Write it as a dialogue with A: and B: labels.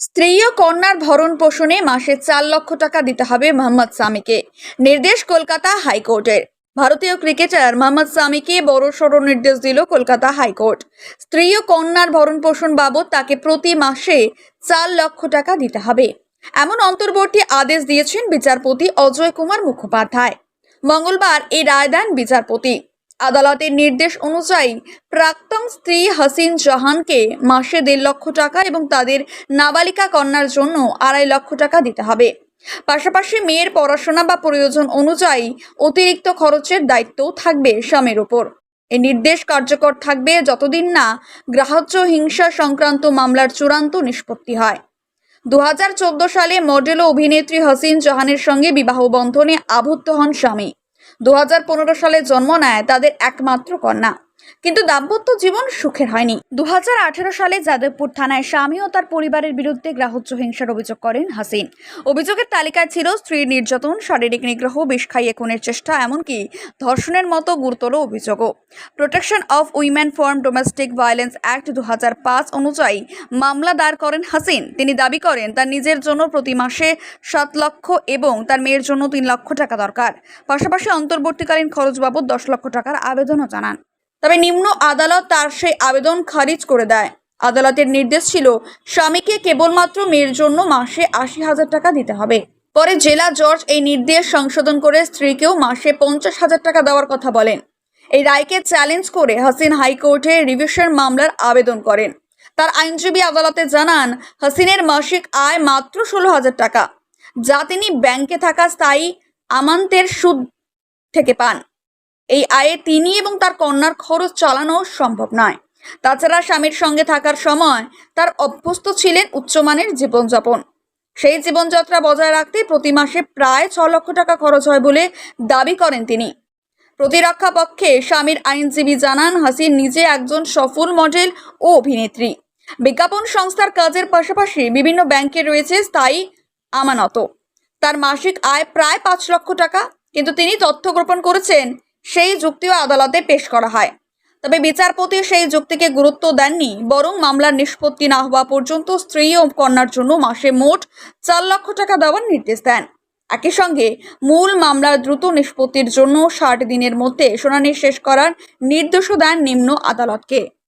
A: স্ত্রী ও কন্যার ভরণ পোষণে মাসে চার লক্ষ টাকা দিতে হবে মোহাম্মদ সামিকে। নির্দেশ কলকাতা হাইকোর্টের। ভারতীয় ক্রিকেটার মোহাম্মদ সামিকে বড় সড় নির্দেশ দিল কলকাতা হাইকোর্ট। স্ত্রী ও কন্যার ভরণ পোষণ বাবদ তাকে প্রতি মাসে চার লক্ষ টাকা দিতে হবে। এমন অন্তর্বর্তী আদেশ দিয়েছেন বিচারপতি অজয় কুমার মুখোপাধ্যায়। মঙ্গলবার এই রায় দেন বিচারপতি। আদালতের নির্দেশ অনুযায়ী প্রাক্তন স্ত্রী হাসিন জাহানকে মাসে দেড় লক্ষ টাকা এবং তাদের নাবালিকা কন্যার জন্য আড়াই লক্ষ টাকা দিতে হবে। পাশাপাশি মেয়ের পড়াশোনা বা প্রয়োজন অনুযায়ী অতিরিক্ত খরচের দায়িত্বও থাকবে স্বামীর ওপর। এই নির্দেশ কার্যকর থাকবে যতদিন না গ্রাহ্য হিংসা সংক্রান্ত মামলার চূড়ান্ত নিষ্পত্তি হয়। দু হাজার চোদ্দ সালে মডেল ও অভিনেত্রী হাসিন জাহানের সঙ্গে বিবাহ বন্ধনে আবদ্ধ হন স্বামী। দু হাজার পনেরো সালে জন্ম নেয় তাদের একমাত্র কন্যা। কিন্তু দাম্পত্য জীবন সুখের হয়নি। দু হাজার আঠেরো সালে যাদবপুর থানায় স্বামী ও তার পরিবারের বিরুদ্ধে গ্রাহ্য হিংসার অভিযোগ করেন হাসিন। অভিযোগের তালিকায় ছিল স্ত্রীর নির্যাতন, শারীরিক নিগ্রহ, বিষ খাইয়ে খুনের চেষ্টা, এমনকি ধর্ষণের মতো গুরুতর অভিযোগও। Protection of women from domestic violence act দু হাজার পাঁচ অনুযায়ী মামলা দায়ের করেন হাসিন। তিনি দাবি করেন, তার নিজের জন্য প্রতি মাসে সাত লক্ষ এবং তার মেয়ের জন্য তিন লক্ষ টাকা দরকার। পাশাপাশি অন্তর্বর্তীকালীন খরচ বাবদ দশ লক্ষ টাকার আবেদনও জানান। তবে নিম্ন আদালত তার সেই আবেদন খারিজ করে দেয়। আদালতের নির্দেশ ছিল, স্বামীকে কেবলমাত্র মেয়ের জন্য মাসে আশি হাজার টাকা দিতে হবে। পরে জেলা জজ এই নির্দেশ সংশোধন করে স্ত্রীকেও মাসে পঞ্চাশ হাজার টাকা দেওয়ার কথা বলেন। এই রায়কে চ্যালেঞ্জ করে হাসিন হাইকোর্টে রিভিশন মামলার আবেদন করেন। তার আইনজীবী আদালতে জানান, হাসিনের মাসিক আয় মাত্র ষোলো হাজার টাকা, যা তিনি ব্যাংকে থাকা স্থায়ী আমান্তের সুদ থেকে পান। এই আয়ে তিনি এবং তার কন্যার খরচ চালানো সম্ভব নয়। তাছাড়া স্বামীর সঙ্গে থাকার সময় তার অভ্যস্ত ছিলেন উচ্চমানের জীবনযাপন। সেই জীবনযাত্রা বজায় রাখতে প্রতি মাসে প্রায় ছ লক্ষ টাকা খরচ হয় বলে দাবি করেন তিনি। প্রতিরক্ষা পক্ষে স্বামীর আইনজীবী জানান, হাসিন নিজে একজন সফল মডেল ও অভিনেত্রী। বিজ্ঞাপন সংস্থার কাজের পাশাপাশি বিভিন্ন ব্যাংকে রয়েছে স্থায়ী আমানত তার মাসিক আয় প্রায় পাঁচ লক্ষ টাকা, কিন্তু তিনি তথ্য গোপন করেছেন সেই যুক্তিও আদালতে পেশ করা হয়। তবে বিচারপতি সেই যুক্তিকে গুরুত্ব দেননি, বরং মামলার নিষ্পত্তি না হওয়া পর্যন্ত স্ত্রী ও কন্যার জন্য মাসে মোট চার লক্ষ টাকা দেওয়ার নির্দেশ দেন। একই সঙ্গে মূল মামলার দ্রুত নিষ্পত্তির জন্য ষাট দিনের মধ্যে শুনানি শেষ করার নির্দেশও দেন নিম্ন আদালতকে।